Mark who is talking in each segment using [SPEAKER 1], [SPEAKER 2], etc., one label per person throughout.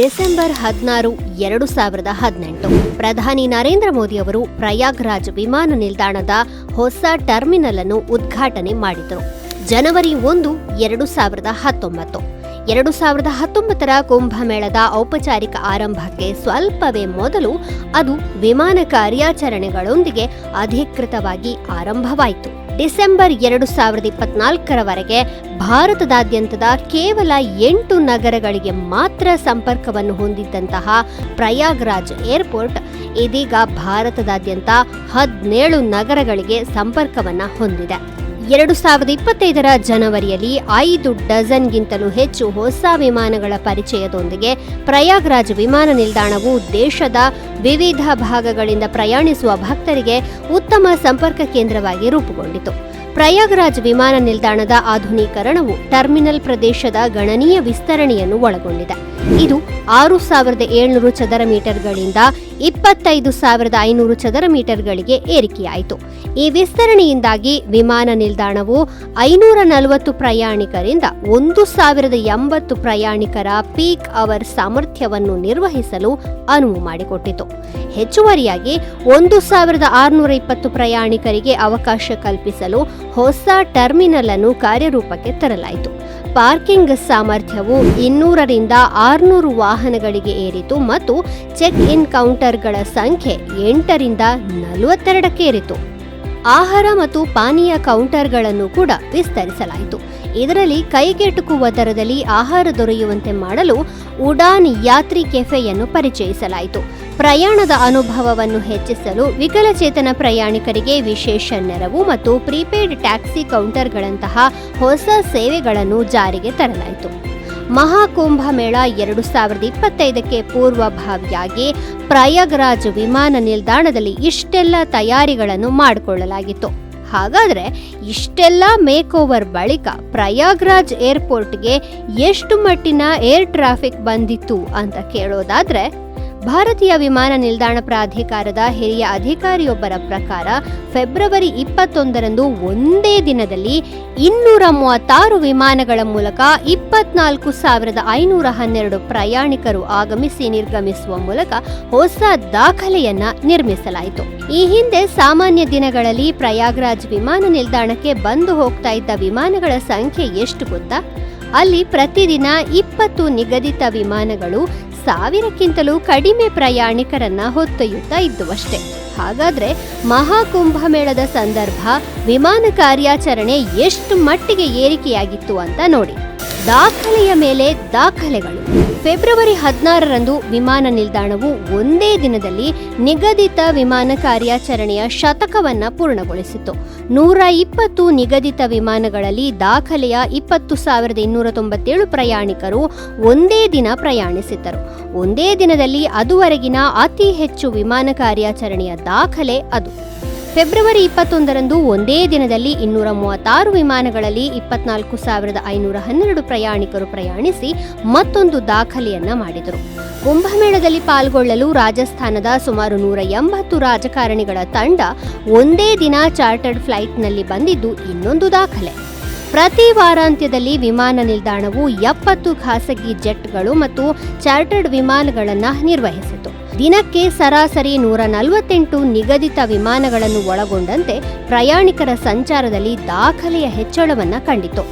[SPEAKER 1] December ಹದಿನಾರು, ಎರಡು ಸಾವಿರದ ಹದಿನೆಂಟು. ಪ್ರಧಾನಿ ನರೇಂದ್ರ ಮೋದಿ ಅವರು ಪ್ರಯಾಗ್ರಾಜ್ ವಿಮಾನ ನಿಲ್ದಾಣದ ಹೊಸ ಟರ್ಮಿನಲ್ ಅನ್ನು ಉದ್ಘಾಟನೆ ಮಾಡಿದರು. ಜನವರಿ ಒಂದು, ಎರಡು ಸಾವಿರದ ಹತ್ತೊಂಬತ್ತು. ಎರಡು ಸಾವಿರದ ಹತ್ತೊಂಬತ್ತರ ಕುಂಭಮೇಳದ ಔಪಚಾರಿಕ ಆರಂಭಕ್ಕೆ ಸ್ವಲ್ಪವೇ ಮೊದಲು ಅದು ವಿಮಾನ ಕಾರ್ಯಾಚರಣೆಗಳೊಂದಿಗೆ ಅಧಿಕೃತವಾಗಿ ಆರಂಭವಾಯಿತು. ಡಿಸೆಂಬರ್ ಎರಡು ಸಾವಿರದ ಇಪ್ಪತ್ನಾಲ್ಕರವರೆಗೆ ಭಾರತದಾದ್ಯಂತದ ಕೇವಲ ಎಂಟು ನಗರಗಳಿಗೆ ಮಾತ್ರ ಸಂಪರ್ಕವನ್ನು ಹೊಂದಿದ್ದಂತಹ ಪ್ರಯಾಗ್ರಾಜ್ ಏರ್ಪೋರ್ಟ್, ಇದೀಗ ಭಾರತದಾದ್ಯಂತ ಹದಿನೇಳು ನಗರಗಳಿಗೆ ಸಂಪರ್ಕವನ್ನು ಹೊಂದಿದೆ. ಎರಡು ಸಾವಿರದ ಇಪ್ಪತ್ತೈದರ ಜನವರಿಯಲ್ಲಿ ಐದು ಡಜನ್ಗಿಂತಲೂ ಹೆಚ್ಚು ಹೊಸ ವಿಮಾನಗಳ ಪರಿಚಯದೊಂದಿಗೆ ಪ್ರಯಾಗ್ರಾಜ್ ವಿಮಾನ ನಿಲ್ದಾಣವು ದೇಶದ ವಿವಿಧ ಭಾಗಗಳಿಂದ ಪ್ರಯಾಣಿಸುವ ಭಕ್ತರಿಗೆ ಉತ್ತಮ ಸಂಪರ್ಕ ಕೇಂದ್ರವಾಗಿ ರೂಪುಗೊಂಡಿತು. ಪ್ರಯಾಗ್ರಾಜ್ ವಿಮಾನ ನಿಲ್ದಾಣದ ಆಧುನೀಕರಣವು ಟರ್ಮಿನಲ್ ಪ್ರದೇಶದ ಗಣನೀಯ ವಿಸ್ತರಣೆಯನ್ನು ಒಳಗೊಂಡಿದೆ. ಇದು ಆರು ಸಾವಿರದ ಏಳ್ನೂರು ಚದರ ಮೀಟರ್ಗಳಿಂದ ಇಪ್ಪತ್ತೈದು ಸಾವಿರದ ಐನೂರು ಚದರ ಮೀಟರ್ಗಳಿಗೆ ಏರಿಕೆಯಾಯಿತು. ಈ ವಿಸ್ತರಣೆಯಿಂದಾಗಿ ವಿಮಾನ ನಿಲ್ದಾಣವು ಐನೂರ ನಲವತ್ತು ಪ್ರಯಾಣಿಕರಿಂದ ಒಂದು ಸಾವಿರದ ಎಂಬತ್ತು ಪ್ರಯಾಣಿಕರ ಪೀಕ್ ಅವರ್ ಸಾಮರ್ಥ್ಯವನ್ನು ನಿರ್ವಹಿಸಲು ಅನುವು ಮಾಡಿಕೊಟ್ಟಿತು. ಹೆಚ್ಚುವರಿಯಾಗಿ ಒಂದು ಸಾವಿರದ ಆರುನೂರ ಇಪ್ಪತ್ತು ಪ್ರಯಾಣಿಕರಿಗೆ ಅವಕಾಶ ಕಲ್ಪಿಸಲು ಹೊಸ ಟರ್ಮಿನಲ್ ಅನ್ನು ಕಾರ್ಯರೂಪಕ್ಕೆ ತರಲಾಯಿತು. ಪಾರ್ಕಿಂಗ್ ಸಾಮರ್ಥ್ಯವು ಇನ್ನೂರರಿಂದ ಆರುನೂರು ವಾಹನಗಳಿಗೆ ಏರಿತು ಮತ್ತು ಚೆಕ್ ಇನ್ ಕೌಂಟರ್ಗಳ ಸಂಖ್ಯೆ ಎಂಟರಿಂದ ನಲವತ್ತೆರಡಕ್ಕೆ ಏರಿತು. ಆಹಾರ ಮತ್ತು ಪಾನೀಯ ಕೌಂಟರ್ಗಳನ್ನು ಕೂಡ ವಿಸ್ತರಿಸಲಾಯಿತು. ಇದರಲ್ಲಿ ಕೈಗೆಟುಕುವ ದರದಲ್ಲಿ ಆಹಾರ ದೊರೆಯುವಂತೆ ಮಾಡಲು ಉಡಾನ್ ಯಾತ್ರಿ ಕೆಫೆಯನ್ನು ಪರಿಚಯಿಸಲಾಯಿತು. ಪ್ರಯಾಣದ ಅನುಭವವನ್ನು ಹೆಚ್ಚಿಸಲು ವಿಕಲಚೇತನ ಪ್ರಯಾಣಿಕರಿಗೆ ವಿಶೇಷ ನೆರವು ಮತ್ತು ಪ್ರೀಪೇಯ್ಡ್ ಟ್ಯಾಕ್ಸಿ ಕೌಂಟರ್ಗಳಂತಹ ಹೊಸ ಸೇವೆಗಳನ್ನು ಜಾರಿಗೆ ತರಲಾಯಿತು. ಮಹಾಕುಂಭ ಮೇಳ ಎರಡು ಸಾವಿರದ ಇಪ್ಪತ್ತೈದಕ್ಕೆ ಪೂರ್ವಭಾವಿಯಾಗಿ ಪ್ರಯಾಗ್ರಾಜ್ ವಿಮಾನ ನಿಲ್ದಾಣದಲ್ಲಿ ಇಷ್ಟೆಲ್ಲ ತಯಾರಿಗಳನ್ನು ಮಾಡಿಕೊಳ್ಳಲಾಗಿತ್ತು. ಹಾಗಾದರೆ ಇಷ್ಟೆಲ್ಲ ಮೇಕ್ ಓವರ್ ಬಳಿಕ ಪ್ರಯಾಗ್ರಾಜ್ ಏರ್ಪೋರ್ಟ್ಗೆ ಎಷ್ಟು ಮಟ್ಟಿನ ಏರ್ ಟ್ರಾಫಿಕ್ ಬಂದಿತ್ತು ಅಂತ ಕೇಳೋದಾದ್ರೆ ಭಾರತೀಯ ವಿಮಾನ ನಿಲ್ದಾಣ ಪ್ರಾಧಿಕಾರದ ಹಿರಿಯ ಅಧಿಕಾರಿಯೊಬ್ಬರ ಪ್ರಕಾರ ಫೆಬ್ರವರಿ ಇಪ್ಪತ್ತೊಂದರಂದು ಒಂದೇ ದಿನದಲ್ಲಿ ಇನ್ನೂರ ಮೂವತ್ತಾರು ವಿಮಾನಗಳ ಮೂಲಕ ಇಪ್ಪತ್ನಾಲ್ಕು ಸಾವಿರದ ಐನೂರ ಹನ್ನೆರಡು ಪ್ರಯಾಣಿಕರು ಆಗಮಿಸಿ ನಿರ್ಗಮಿಸುವ ಮೂಲಕ ಹೊಸ ದಾಖಲೆಯನ್ನ ನಿರ್ಮಿಸಲಾಯಿತು. ಈ ಹಿಂದೆ ಸಾಮಾನ್ಯ ದಿನಗಳಲ್ಲಿ ಪ್ರಯಾಗ್ರಾಜ್ ವಿಮಾನ ನಿಲ್ದಾಣಕ್ಕೆ ಬಂದು ಹೋಗ್ತಾ ಇದ್ದ ವಿಮಾನಗಳ ಸಂಖ್ಯೆ ಎಷ್ಟು ಗೊತ್ತಾ? ಅಲ್ಲಿ ಪ್ರತಿದಿನ ಇಪ್ಪತ್ತು ನಿಗದಿತ ವಿಮಾನಗಳು ಸಾವಿರಕ್ಕಿಂತಲೂ ಕಡಿಮೆ ಪ್ರಯಾಣಿಕರನ್ನ ಹೊತ್ತೊಯ್ಯುತ್ತಾ ಇದ್ದುವಷ್ಟೇ. ಹಾಗಾದ್ರೆ ಮಹಾಕುಂಭಮೇಳದ ಸಂದರ್ಭ, ವಿಮಾನ ಕಾರ್ಯಾಚರಣೆ ಎಷ್ಟು ಮಟ್ಟಿಗೆ ಏರಿಕೆಯಾಗಿತ್ತು ಅಂತ ನೋಡಿ. ದಾಖಲೆಯ ಮೇಲೆ ದಾಖಲೆಗಳು. ಫೆಬ್ರವರಿ ಹದಿನಾರರಂದು ವಿಮಾನ ನಿಲ್ದಾಣವು ಒಂದೇ ದಿನದಲ್ಲಿ ನಿಗದಿತ ವಿಮಾನ ಕಾರ್ಯಾಚರಣೆಯ ಶತಕವನ್ನ ಪೂರ್ಣಗೊಳಿಸಿತು ನೂರ ಇಪ್ಪತ್ತು ನಿಗದಿತ ವಿಮಾನಗಳಲ್ಲಿ ದಾಖಲೆಯ ಇಪ್ಪತ್ತು ಸಾವಿರದ ಇನ್ನೂರ ತೊಂಬತ್ತೇಳು ಪ್ರಯಾಣಿಕರು ಒಂದೇ ದಿನ ಪ್ರಯಾಣಿಸಿದ್ದರು. ಒಂದೇ ದಿನದಲ್ಲಿ ಅದುವರೆಗಿನ ಅತಿ ಹೆಚ್ಚು ವಿಮಾನ ಕಾರ್ಯಾಚರಣೆಯ ದಾಖಲೆ ಅದು. ಫೆಬ್ರವರಿ ಇಪ್ಪತ್ತೊಂದರಂದು ಒಂದೇ ದಿನದಲ್ಲಿ ಇನ್ನೂರ ಮೂವತ್ತಾರು ವಿಮಾನಗಳಲ್ಲಿ ಇಪ್ಪತ್ನಾಲ್ಕು ಸಾವಿರದ ಐನೂರ ಹನ್ನೆರಡು ಪ್ರಯಾಣಿಕರು ಪ್ರಯಾಣಿಸಿ ಮತ್ತೊಂದು ದಾಖಲೆಯನ್ನ ಮಾಡಿದರು. ಕುಂಭಮೇಳದಲ್ಲಿ ಪಾಲ್ಗೊಳ್ಳಲು ರಾಜಸ್ಥಾನದ ಸುಮಾರು ನೂರ ಎಂಬತ್ತು ರಾಜಕಾರಣಿಗಳ ತಂಡ ಒಂದೇ ದಿನ ಚಾರ್ಟರ್ಡ್ ಫ್ಲೈಟ್ನಲ್ಲಿ ಬಂದಿದ್ದು ಇನ್ನೊಂದು ದಾಖಲೆ. ಪ್ರತಿ ವಾರಾಂತ್ಯದಲ್ಲಿ ವಿಮಾನ ನಿಲ್ದಾಣವು ಎಪ್ಪತ್ತು ಖಾಸಗಿ ಜೆಟ್ಗಳು ಮತ್ತು ಚಾರ್ಟರ್ಡ್ ವಿಮಾನಗಳನ್ನು ನಿರ್ವಹಿಸಿತು ದಿನಕ್ಕೆ ಸರಾಸರಿ ನೂರ ನಲವತ್ತೆಂಟು ನಿಗದಿತ ವಿಮಾನಗಳನ್ನು ಒಳಗೊಂಡಂತೆ ಪ್ರಯಾಣಿಕರ ಸಂಚಾರದಲ್ಲಿ ದಾಖಲೆಯ ಹೆಚ್ಚಳವನ್ನು ಕಂಡಿತು.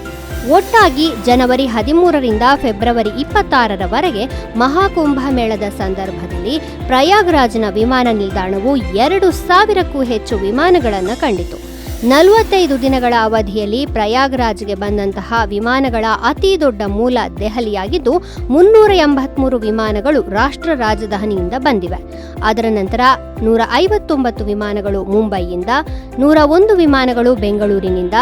[SPEAKER 1] ಒಟ್ಟಾಗಿ ಜನವರಿ ಹದಿಮೂರರಿಂದ ಫೆಬ್ರವರಿ ಇಪ್ಪತ್ತಾರರವರೆಗೆ ಮಹಾಕುಂಭ ಮೇಳದ ಸಂದರ್ಭದಲ್ಲಿ ಪ್ರಯಾಗ್ರಾಜ್ನ ವಿಮಾನ ನಿಲ್ದಾಣವು ಎರಡು ಸಾವಿರಕ್ಕೂ ಹೆಚ್ಚು ವಿಮಾನಗಳನ್ನು ಕಂಡಿತು. ನಲವತ್ತೈದು ದಿನಗಳ ಅವಧಿಯಲ್ಲಿ ಪ್ರಯಾಗ್ರಾಜ್ಗೆ ಬಂದಂತಹ ವಿಮಾನಗಳ ಅತಿ ದೊಡ್ಡ ಮೂಲ ದೆಹಲಿಯಾಗಿದ್ದು, ಮುನ್ನೂರ ಎಂಬತ್ಮೂರು ವಿಮಾನಗಳು ರಾಷ್ಟ್ರ ರಾಜಧಾನಿಯಿಂದ ಬಂದಿವೆ. ಅದರ ನಂತರ ನೂರ ಐವತ್ತೊಂಬತ್ತು ವಿಮಾನಗಳು ಮುಂಬೈಯಿಂದ, ನೂರ ಒಂದು ವಿಮಾನಗಳು ಬೆಂಗಳೂರಿನಿಂದ,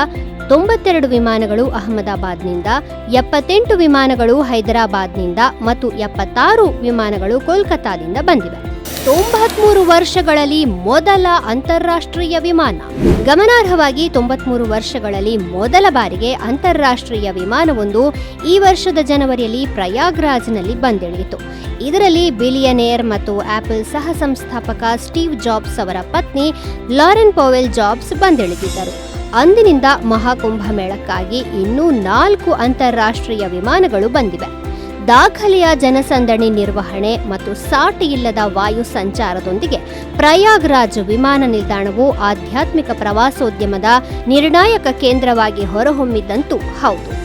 [SPEAKER 1] ತೊಂಬತ್ತೆರಡು ವಿಮಾನಗಳು ಅಹಮದಾಬಾದ್ನಿಂದ, ಎಪ್ಪತ್ತೆಂಟು ವಿಮಾನಗಳು ಹೈದರಾಬಾದ್ನಿಂದ ಮತ್ತು ಎಪ್ಪತ್ತಾರು ವಿಮಾನಗಳು ಕೋಲ್ಕತ್ತಾದಿಂದ ಬಂದಿವೆ. ತೊಂಬತ್ಮೂರು ವರ್ಷಗಳಲ್ಲಿ ಮೊದಲ ಅಂತಾರಾಷ್ಟ್ರೀಯ ವಿಮಾನ. ಗಮನಾರ್ಹವಾಗಿ ತೊಂಬತ್ಮೂರು ವರ್ಷಗಳಲ್ಲಿ ಮೊದಲ ಬಾರಿಗೆ ಅಂತಾರಾಷ್ಟ್ರೀಯ ವಿಮಾನವೊಂದು ಈ ವರ್ಷದ ಜನವರಿಯಲ್ಲಿ ಪ್ರಯಾಗ್ರಾಜ್ನಲ್ಲಿ ಬಂದಿಳಿಯಿತು. ಇದರಲ್ಲಿ ಬಿಲಿಯನೇರ್ ಮತ್ತು ಆಪಲ್ ಸಹ ಸಂಸ್ಥಾಪಕ ಸ್ಟೀವ್ ಜಾಬ್ಸ್ ಅವರ ಪತ್ನಿ ಲಾರೆನ್ ಪೋವೆಲ್ ಜಾಬ್ಸ್ ಬಂದಿಳಿದಿದ್ದರು. ಅಂದಿನಿಂದ ಮಹಾಕುಂಭ ಮೇಳಕ್ಕಾಗಿ ಇನ್ನೂ ನಾಲ್ಕು ಅಂತಾರಾಷ್ಟ್ರೀಯ ವಿಮಾನಗಳು ಬಂದಿವೆ. ದಾಖಲೆಯ ಜನಸಂದಣಿ ನಿರ್ವಹಣೆ ಮತ್ತು ಸಾಟಿ ಇಲ್ಲದ ವಾಯು ಸಂಚಾರದೊಂದಿಗೆ ಪ್ರಯಾಗ್ರಾಜ್ ವಿಮಾನ ನಿಲ್ದಾಣವು ಆಧ್ಯಾತ್ಮಿಕ ಪ್ರವಾಸೋದ್ಯಮದ ನಿರ್ಣಾಯಕ ಕೇಂದ್ರವಾಗಿ ಹೊರಹೊಮ್ಮಿದ್ದಂತೂ ಹೌದು.